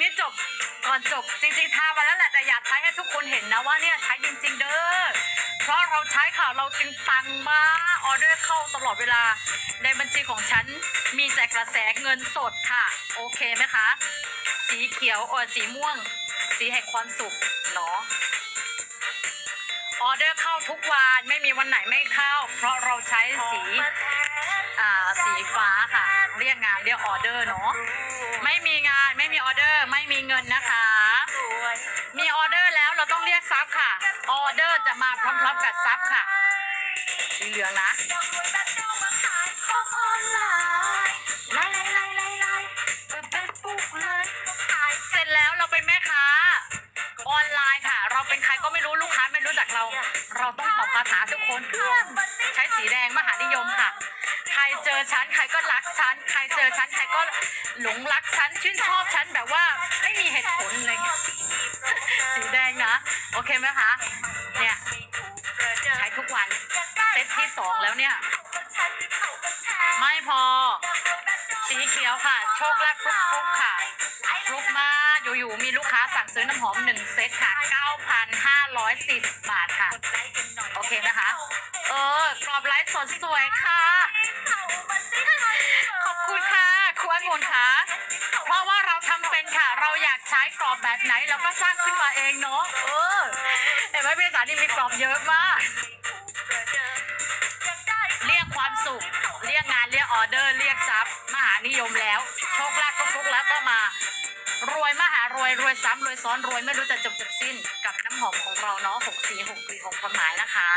นี้จบก่อนจบจริงๆทามาแล้วแหละแต่อยากใช้ให้ทุกคนเห็นนะว่าเนี่ยใช้จริง ๆ เด้อเพราะเราใช้ค่ะเราจึงตังมากออเดอร์เข้าตลอดเวลา ในบัญชีของฉันมีแต่กระแสเงินสดค่ะ โอเคไหมคะ สีเขียวเออสีม่วง สีแห่งความสุขเนาะออเดอร์เข้าทุกวันไม่มีวันไหนไม่เข้า เพราะเราใช้สี สีฟ้าค่ะ เรียกงานเรียกออเดอร์เนาะไม่มีงานไม่มีออเดอร์ไม่มีเงินนะคะ มีออเดอร์แล้วเราต้องเรียกซับค่ะ ออเดอร์จะมาพร้อมๆกับซับค่ะสีเหลืองนะเสร็จแล้วเราเป็นแม่ค้าออนไลน์ค่ะ เราเป็นใครก็ไม่รู้ลูกค้าไม่รู้จักเรา เราต้องตอบคาถาทุกคนเพื่อนใช้สีแดงมหานิยมค่ะ รเจอฉันใครก็รักฉันใครเจอฉันใครก็หลงรักฉันชื่นชอบฉันแบบว่าไม่มีเหตุผลเลยสีแดงนะโอเคไหมคะเนี่ยใช้ทุกวันเซตที่สองแล้วเนี่ย ไม่พอ สีเขียวค่ะ โชคลาภฟุกฟุกๆค่ะฟลุกมาอยู่ๆมีลูกค้าสั่งซื้อน้ำหอมหนึ่งเซตค่ะ 9,540 บาทค่ะ โอเคนะคะ เออกรอบไลฟ์สดสวยค่ะ ขอบคุณค่ะครูองุ่นค่ะเพราะว่าเราทำเป็นค่ะ เราอยากใช้กรอบแบบไหนเราก็สร้างขึ้นมาเองเนาะเออเห็นไหมพี่สานี่มีกรอบเยอะมาก เรียกความสุข เรียกงานเรียกออเดอร์ เรียกทรัพย์มหานิยมแล้ว โชคลาภก็ฟุกแล้วก็มา รวยมหารวยรวยซ้ำรวยซ้อนรวยไม่รู้จะจบจบสิ้นกับน้ำหอมของเราเนาะหกสีหกกลิ่นหกความหมายนะคะ